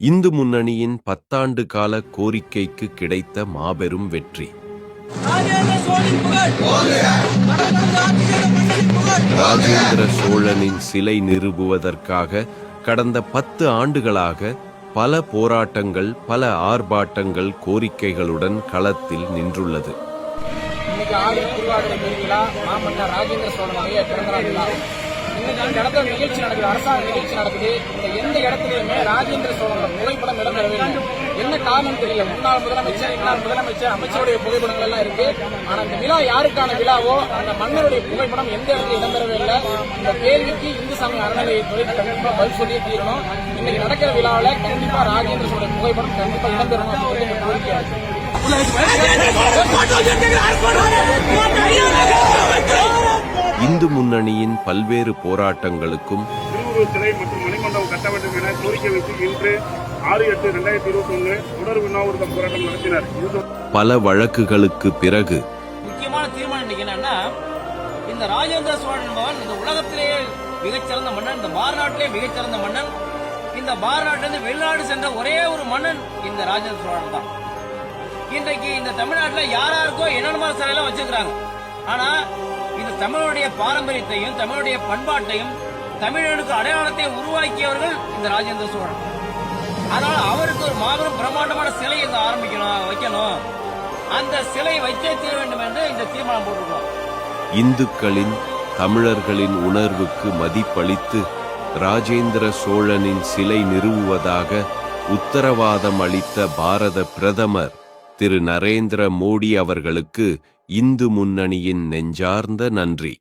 இந்து முன்னணியின் பத்தாண்டு கால கோரிக்கைக்கு கிடைத்த மாபெரும் வெற்றி. ராஜேந்திர சோழனின் சிலை நிறுவுவதற்காக கடந்த பத்து ஆண்டுகளாக பல போராட்டங்கள் பல ஆர்ப்பாட்டங்கள் கோரிக்கைகளுடன் களத்தில் நின்றுள்ளது. இன்னைக்கு நிகழ்ச்சி நடக்குது அரசாங்க நிகழ்ச்சி நடக்குது. இந்த எந்த இடத்துலயுமே ராஜேந்திர சோழனோட புகைப்படம் இடம்பெற வேண்டும் என்ன காரணம் தெரியல? முன்னாள் முதலமைச்சர் இன்னார் முதலமைச்சர் அமைச்சருடைய புகைப்படங்கள் எல்லாம் இருக்கு. ஆனா இந்த விழா யாருக்கான விழாவோ அந்த மன்னருடைய புகைப்படம் எந்த இடத்துல இடம்பெறவே இல்லை. இந்த கேள்விக்கு இந்து சமய அறநிலையத்துறை கண்டிப்பா பதில் சொல்லியே தீரணும். இன்னைக்கு நடக்கிற விழாவில் கண்டிப்பா ராஜேந்திர சோழன் புகைப்படம் கண்டிப்பா இடம்பெறணும் அப்படின்னு கோரிக்கை இந்து முன்னணியின் பல்வேறு போராட்டங்களுக்கும் சிலை மற்றும் மணிமண்டபம் கட்ட வேண்டும் என கோரிக்கை வைத்து இன்று ஆறு எட்டு ரெண்டாயிரத்தி இருபத்தி ஒன்று தொடர் உண்ணாவிரத போராட்டம் நடத்தினர். பல வழக்குகளுக்கு பிறகு முக்கியமான தீர்மானம் என்னன்னா இந்த ராஜேந்திர சோழன் என்பவன் இந்த உலகத்திலேயே மிகச்சிறந்த மன்னன் இந்த பாரநாட்டிலே மிகச்சிறந்த மன்னன் இந்த பாரநாட்டிலிருந்து வெளிநாடு சென்ற ஒரே ஒரு மன்னன் இந்த ராஜேந்திர சோழன் தான். இன்றைக்கு இந்த தமிழ்நாட்டுல யார் யாருக்கோ என்னென்ன சிலையெல்லாம் வச்சிருக்கிறாங்க. ஆனா இந்த தமிழுடைய பாரம்பரியத்தையும் தமிழுடைய பண்பாட்டையும் தமிழனுக்கு அடையாளத்தை உருவாக்கியவர்கள் இந்த ராஜேந்திர சோழன். அதனால அவருக்கு ஒரு மாபெரும் பிரம்மாண்டமான சிலை இங்க ஆரம்பிக்கணும் வைக்கணும். அந்த சிலை வைத்தே தீர வேண்டும் என்று இந்த தீர்மானம் போட்டிருக்கோம். இந்துக்களின் தமிழர்களின் உணர்வுக்கு மதிப்பளித்து ராஜேந்திர சோழனின் சிலை நிறுவுவதாக உத்தரவாதம் அளித்த பாரத பிரதமர் திரு நரேந்திர மோடி அவர்களுக்கு இந்து முன்னணியின் நெஞ்சார்ந்த நன்றி.